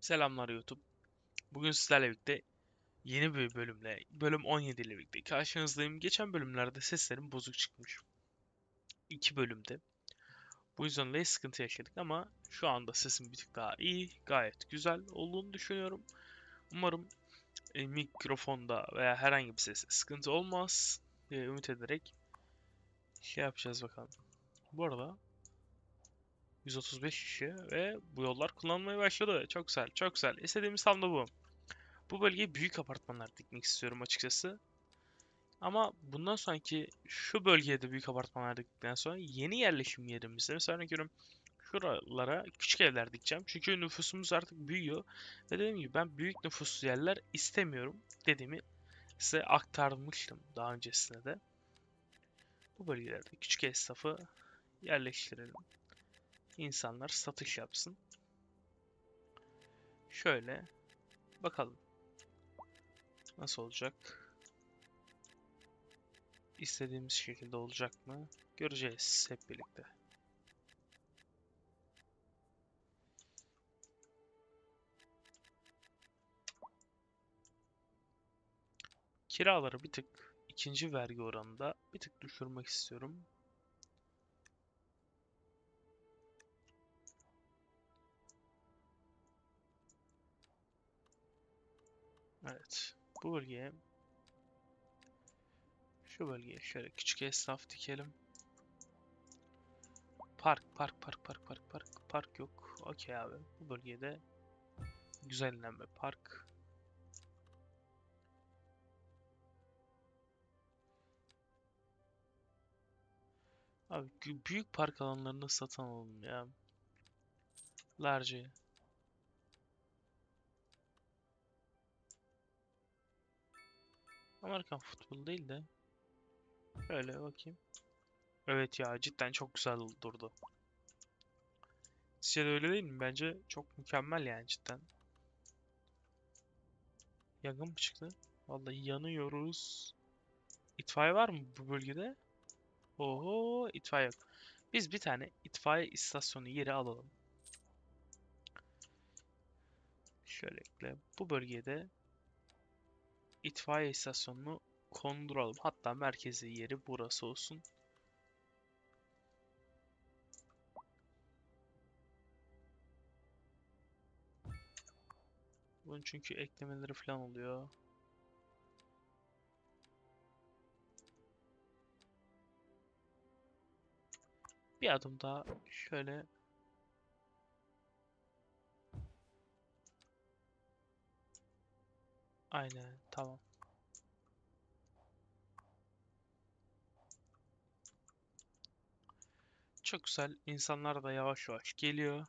Selamlar YouTube. Bugün sizlerle birlikte yeni bir bölümle, bölüm 17 ile birlikte karşınızdayım. Geçen bölümlerde seslerim bozuk çıkmış. İki bölümde. Bu yüzden dolayı sıkıntı yaşadık ama şu anda sesim bir tık daha iyi, gayet güzel olduğunu düşünüyorum. Umarım e, mikrofonda veya herhangi bir seste sıkıntı olmaz diye ümit ederek şey yapacağız bakalım. Bu arada 135 kişi ve bu yollar kullanmaya başladı. Çok güzel, çok güzel. İstediğimiz tam da bu. Bu bölgeye büyük apartmanlar dikmek istiyorum açıkçası. Ama bundan sonraki şu bölgeye de büyük apartmanlar diktikten sonra yeni yerleşim yerimizde mesela örnek veriyorum şuralara küçük evler dikeceğim. Çünkü nüfusumuz artık büyüyor. Ve dediğim gibi ben büyük nüfuslu yerler istemiyorum dediğimi size aktarmıştım daha öncesinde de. Bu bölgelerde küçük esnafı yerleştirelim insanlar satış yapsın. Şöyle bakalım. Nasıl olacak? İstediğimiz şekilde olacak mı? Göreceğiz hep birlikte. Kiraları bir tık ikinci vergi oranında bir tık düşürmek istiyorum. Evet. Bu bölgeye şu bölgeye şöyle küçük esnaf dikelim. Park, park, park, park, park, park, park yok. Okey abi. Bu bölgede güzellenme park. Abi büyük park alanlarını satın alalım ya. Large. Amerikan futbolu değil de öyle bakayım. Evet ya cidden çok güzel durdu. Sizce de öyle değil mi? Bence çok mükemmel yani cidden. Yangın mı çıktı? Vallahi yanıyoruz. İtfaiye var mı bu bölgede? Oho itfaiye yok. Biz bir tane itfaiye istasyonu yeri alalım. Şöyle ekle. Bu bölgede itfaiye istasyonunu konduralım. Hatta merkezi yeri burası olsun. Bunun çünkü eklemeleri falan oluyor. Bir adım daha şöyle Aynen tamam. Çok güzel. İnsanlar da yavaş yavaş geliyor.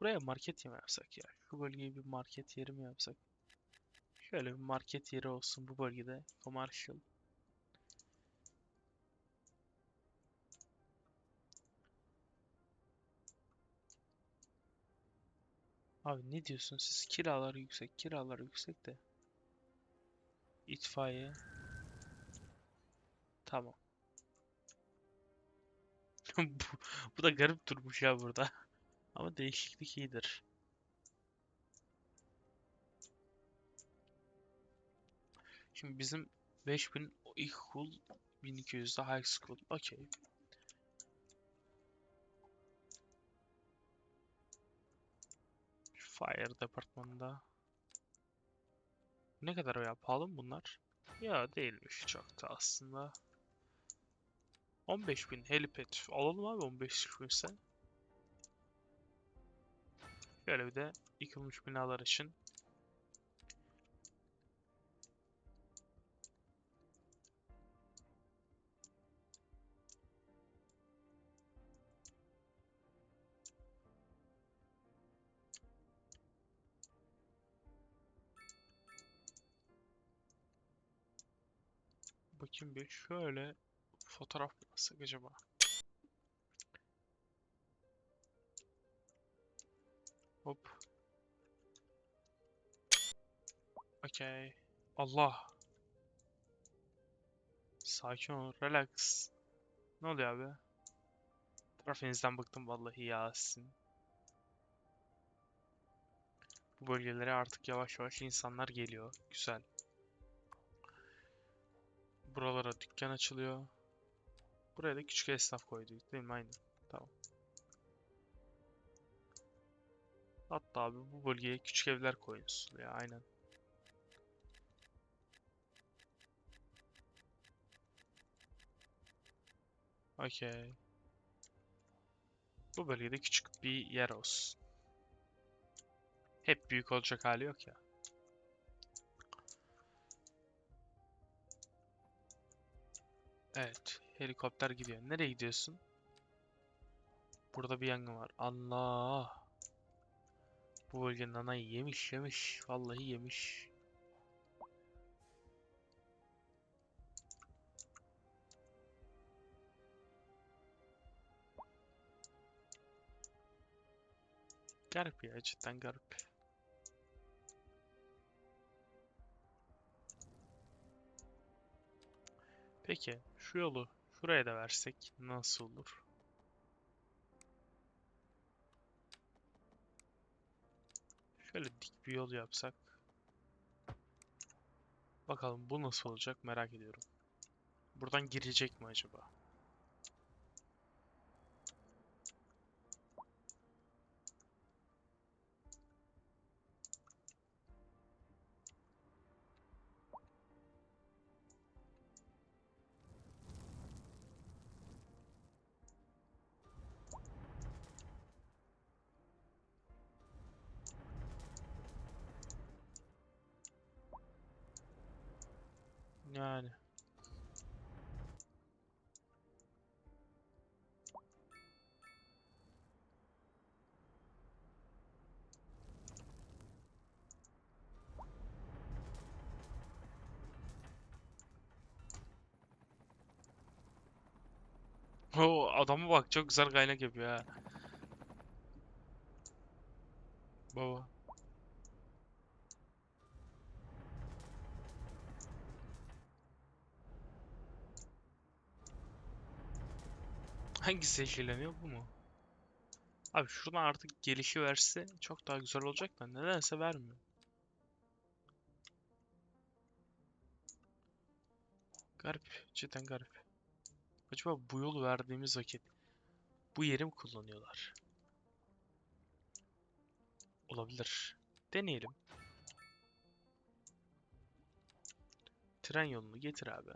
Buraya market mi yapsak ya? Şu bölgeye bir market yeri mi yapsak? Şöyle bir market yeri olsun bu bölgede. Commercial. Abi ne diyorsun siz? Kiralar yüksek, kiralar yüksek de. İtfaiye. Tamam. Bu, bu da garip durmuş ya burada. Ama değişiklik iyidir. Şimdi bizim 5000 ilkokul 1200 de high school. Okey. Fire departmanında. Ne kadar ya pahalı mı bunlar? Ya değilmiş çok da aslında. 15.000 helipad. Alalım abi 15.000 ise. Şöyle bir de yıkılmış binalar için. Bakayım bir şöyle fotoğraf mı alsak acaba? Hop. Okey. Allah. Sakin ol, relax. Ne oluyor abi? Trafiğinizden bıktım vallahi ya sizin. Bu bölgelere artık yavaş yavaş insanlar geliyor. Güzel. Buralara dükkan açılıyor. Buraya da küçük esnaf koyduk değil mi? Aynen. Tamam. Hatta abi bu bölgeye küçük evler koyunuz. Ya aynen. Okey. Bu bölgede küçük bir yer olsun. Hep büyük olacak hali yok ya. Evet, helikopter gidiyor. Nereye gidiyorsun? Burada bir yangın var. Allah! Bu bölgenin anayı yemiş yemiş. Vallahi yemiş. Garip ya cidden garip. Peki şu yolu şuraya da versek nasıl olur? Şöyle dik bir yol yapsak. Bakalım bu nasıl olacak merak ediyorum. Buradan girecek mi acaba? O adamı bak çok güzel kaynak yapıyor ha. Baba. Hangisi yeşilleniyor bu mu? Abi şuradan artık gelişi verse çok daha güzel olacak da nedense vermiyor. Garip, cidden garip. Acaba bu yolu verdiğimiz vakit bu yeri mi kullanıyorlar? Olabilir. Deneyelim. Tren yolunu getir abi.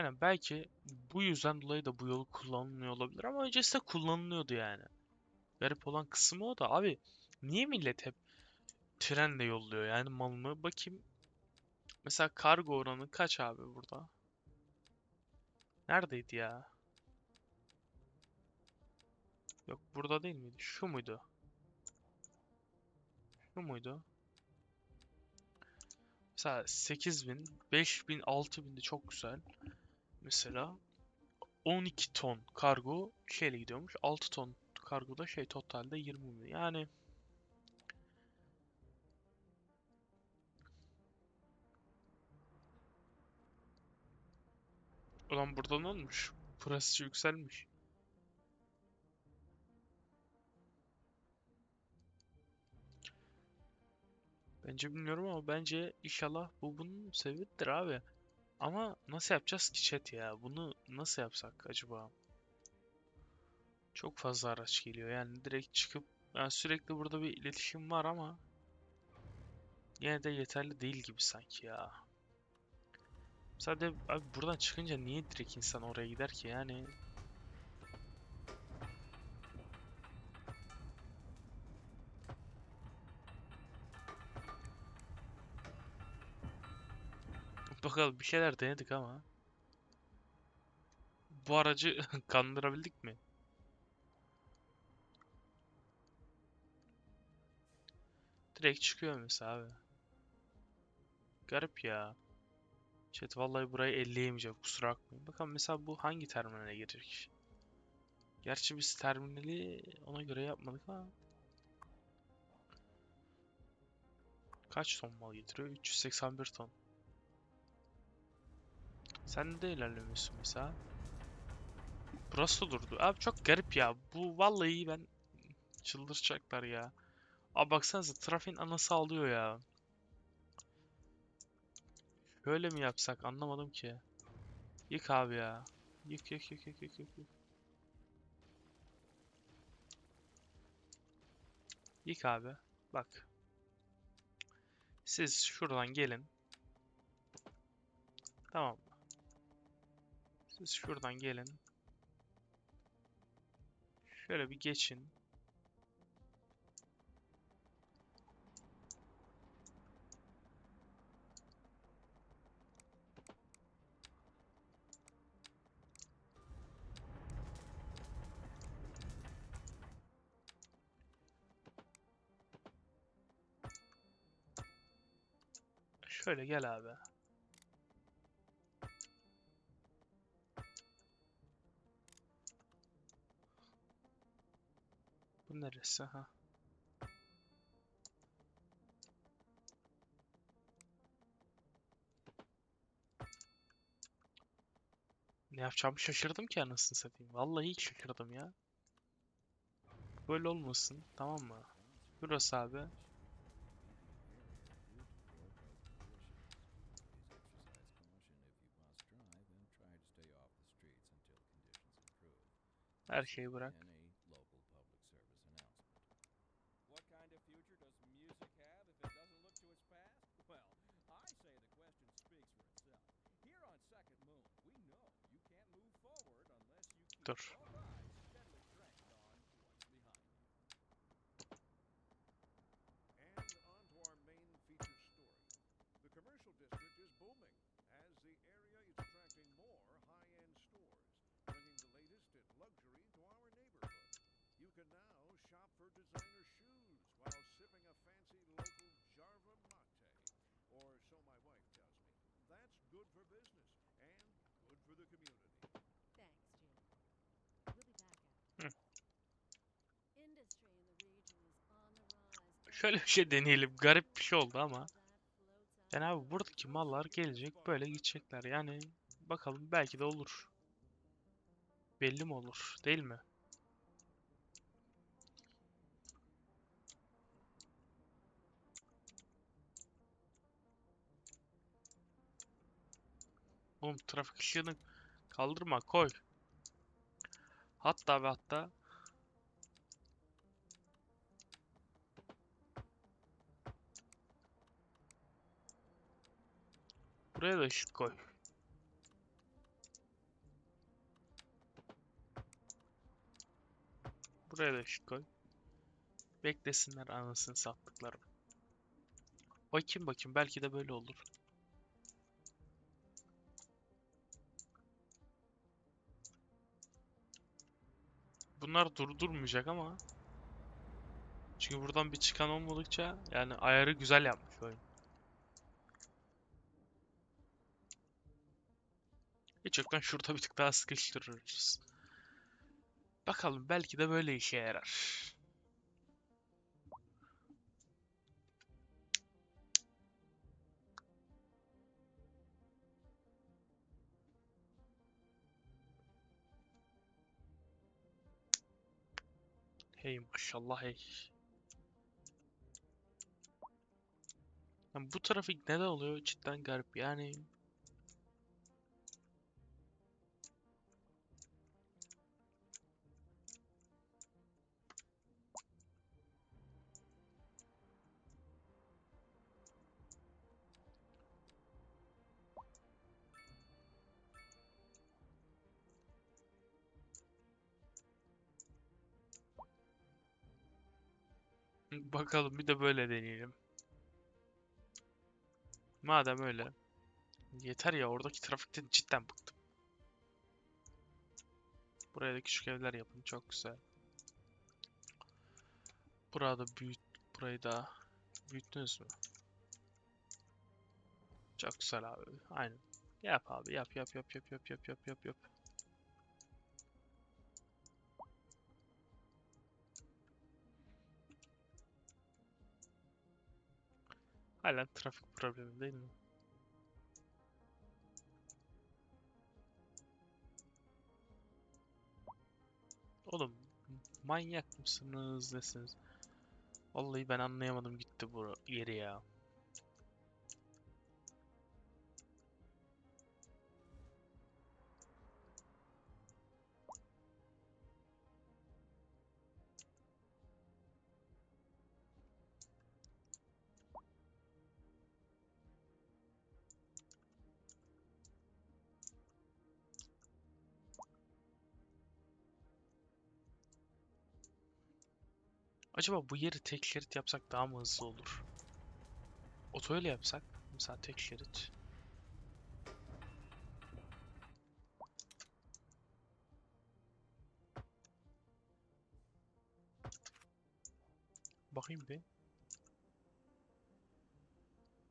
Aynen belki bu yüzden dolayı da bu yol kullanılmıyor olabilir ama öncesinde kullanılıyordu yani. Garip olan kısmı o da abi niye millet hep trenle yolluyor yani malını bakayım. Mesela kargo oranı kaç abi burada? Neredeydi ya? Yok burada değil miydi? Şu muydu? Şu muydu? Mesela 8000, 5000, 6000 de çok güzel. Mesela 12 ton kargo şeyle gidiyormuş. 6 ton kargo da şey totalde 20 bin. Yani Ulan burada ne olmuş? Burası yükselmiş. Bence bilmiyorum ama bence inşallah bu bunun sebebidir abi. Ama nasıl yapacağız ki chat ya? Bunu nasıl yapsak acaba? Çok fazla araç geliyor. Yani direkt çıkıp yani sürekli burada bir iletişim var ama yine de yeterli değil gibi sanki ya. Sadece abi buradan çıkınca niye direkt insan oraya gider ki yani? Bakalım bir şeyler denedik ama. Bu aracı kandırabildik mi? Direkt çıkıyor mesela abi. Garip ya. Chat vallahi burayı elleyemeyeceğim kusura bakmayın. Bakalım mesela bu hangi terminale girecek? Gerçi biz terminali ona göre yapmadık ama. Kaç ton mal getiriyor? 381 ton. Sen de ilerlemiyorsun mesela. Burası durdu. Abi çok garip ya. Bu vallahi ben çıldıracaklar ya. Abi baksanıza trafiğin anası alıyor ya. Böyle mi yapsak anlamadım ki. Yık abi ya. Yık yık yık yık yık yık. yık. Abi. Bak. Siz şuradan gelin. Tamam? Siz şuradan gelin. Şöyle bir geçin. Şöyle gel abi. Neresi ha? Ne yapacağımı şaşırdım ki anasını satayım. Vallahi hiç şaşırdım ya. Böyle olmasın, tamam mı? Burası abi. Her şeyi bırak. eventos Şöyle bir şey deneyelim. Garip bir şey oldu ama. Yani abi buradaki mallar gelecek böyle gidecekler. Yani bakalım belki de olur. Belli mi olur? Değil mi? Oğlum trafik ışığını kaldırma koy. Hatta ve hatta buraya da ışık koy. Buraya da ışık koy. Beklesinler anasını sattıklarım. Bakayım bakayım belki de böyle olur. Bunlar durdurmayacak ama. Çünkü buradan bir çıkan olmadıkça yani ayarı güzel yapmış yoktan şurada bir tık daha sıkıştırırız. Bakalım belki de böyle işe yarar. Hey maşallah hey. Yani bu trafik neden oluyor cidden garip yani. Bakalım bir de böyle deneyelim. Madem öyle. Yeter ya oradaki trafikten cidden bıktım. Buraya da küçük evler yapın çok güzel. Burada büyüt, burayı da büyüttünüz mü? Çok güzel abi. Aynen. Yap abi yap yap yap yap yap yap yap yap yap. Halen trafik problemi değil mi? Oğlum manyak mısınız nesiniz? Vallahi ben anlayamadım gitti bu yeri ya. Acaba bu yeri tek şerit yapsak daha mı hızlı olur? Otoyol yapsak mesela tek şerit. Bakayım bir.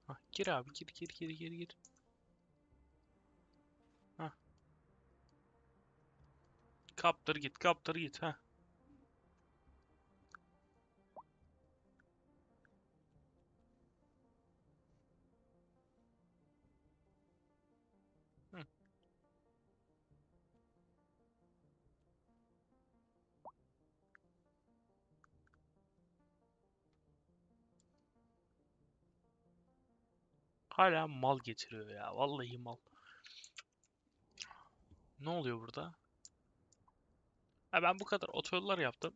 Hah, gir abi gir gir gir gir gir. Hah. Kaptır git kaptır git ha. Hala mal getiriyor ya. Vallahi mal. Ne oluyor burada? Ha ben bu kadar otoyollar yaptım.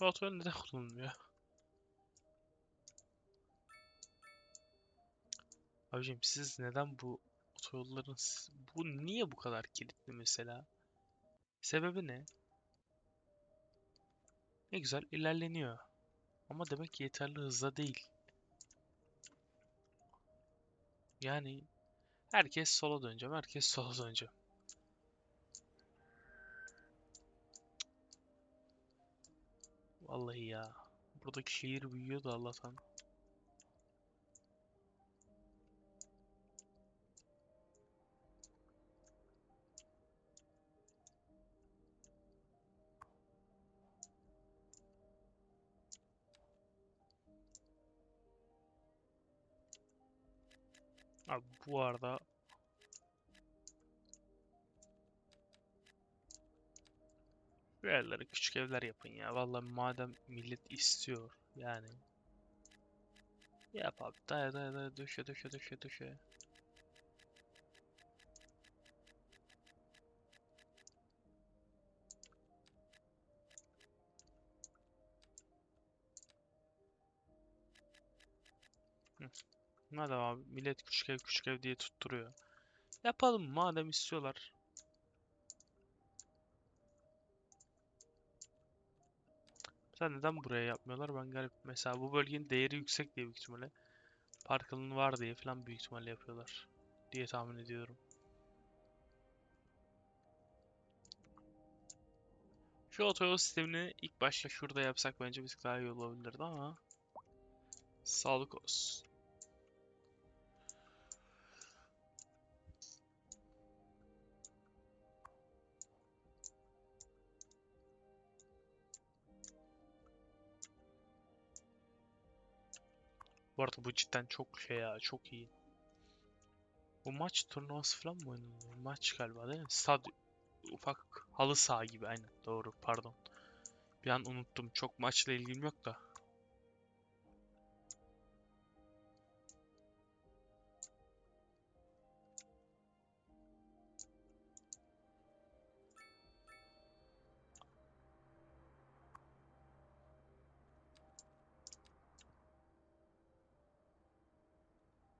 Bu otoyol neden kullanılmıyor? Abicim siz neden bu otoyolların bu niye bu kadar kilitli mesela? Sebebi ne? Ne güzel ilerleniyor. Ama demek ki yeterli hızda değil. Yani herkes sola döneceğim, herkes sola döneceğim. Vallahi ya. Buradaki şehir büyüyor da Allah'tan. Bu arada yerlere küçük evler yapın ya. Vallahi madem millet istiyor yani. Yap abi. Daya daya daya döşe döşe döşe döşe. Hı. Madem abi millet küçük ev küçük ev diye tutturuyor. Yapalım madem istiyorlar. Sen neden buraya yapmıyorlar? Ben garip. Mesela bu bölgenin değeri yüksek diye büyük ihtimalle. Park alanı var diye falan büyük ihtimalle yapıyorlar. Diye tahmin ediyorum. Şu otoyol sistemini ilk başta şurada yapsak bence bir daha iyi olabilirdi ama sağlık olsun. Bu arada bu cidden çok şey ya, çok iyi. Bu maç turnuvası falan mı oynanıyor? Maç galiba değil mi? Stadyum, ufak halı saha gibi aynen. Doğru, pardon. Bir an unuttum. Çok maçla ilgim yok da.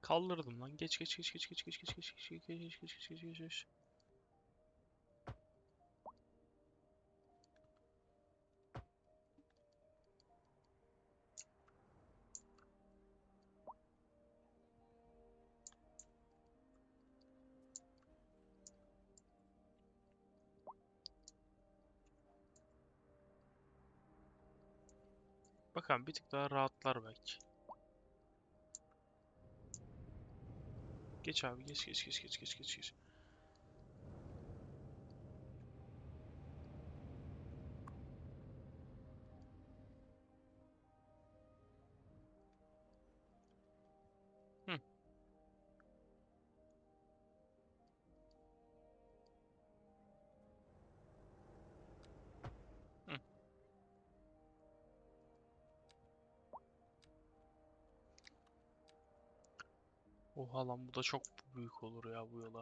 Kaldırdım lan. Geç geç geç geç geç geç geç geç geç geç geç geç geç geç geç geç. Bakalım bir tık daha rahatlar belki. Geç abi geç geç geç geç geç geç geç. Oha lan bu da çok büyük olur ya bu yola.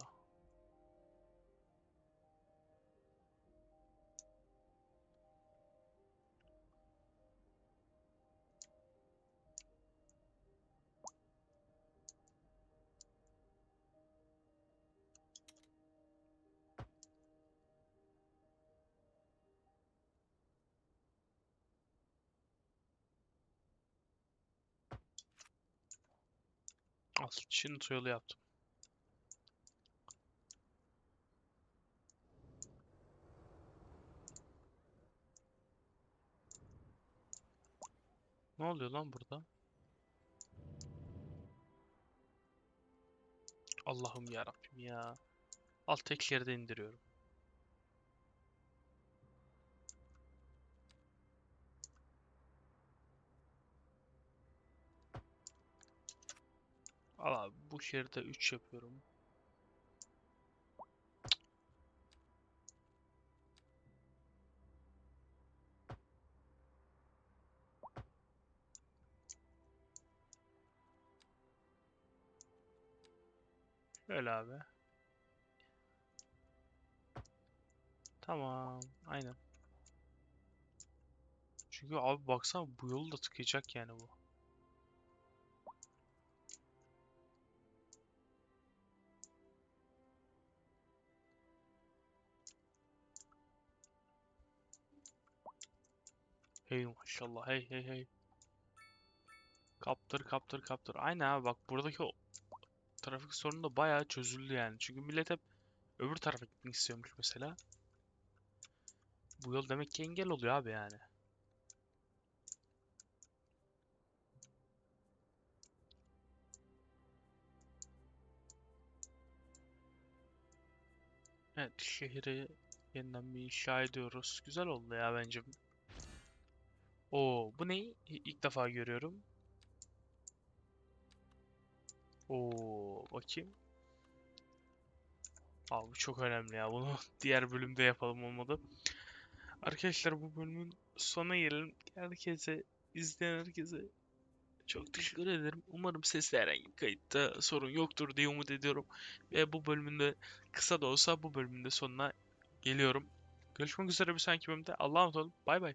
Şimdi yolu yaptım. Ne oluyor lan burada? Allah'ım ya Rabbim ya. Al tekleri de indiriyorum. Al bu şeride 3 yapıyorum. Öyle abi. Tamam. Aynen. Çünkü abi baksana bu yolu da tıkayacak yani bu. Hey maşallah hey hey hey. Kaptır kaptır kaptır. Aynen abi bak buradaki o trafik sorunu da bayağı çözüldü yani. Çünkü millet hep öbür tarafa gitmek istiyormuş mesela. Bu yol demek ki engel oluyor abi yani. Evet şehri yeniden bir inşa ediyoruz. Güzel oldu ya bence. Oo bu ne? İlk defa görüyorum. Oo bakayım. Abi bu çok önemli ya. Bunu diğer bölümde yapalım olmadı. Arkadaşlar bu bölümün sonuna gelelim. Herkese, izleyen herkese çok teşekkür ederim. Umarım sesle herhangi bir kayıtta sorun yoktur diye umut ediyorum. Ve bu bölümünde kısa da olsa bu bölümün de sonuna geliyorum. Görüşmek üzere bir sonraki bölümde. Allah'a emanet olun. Bay bay.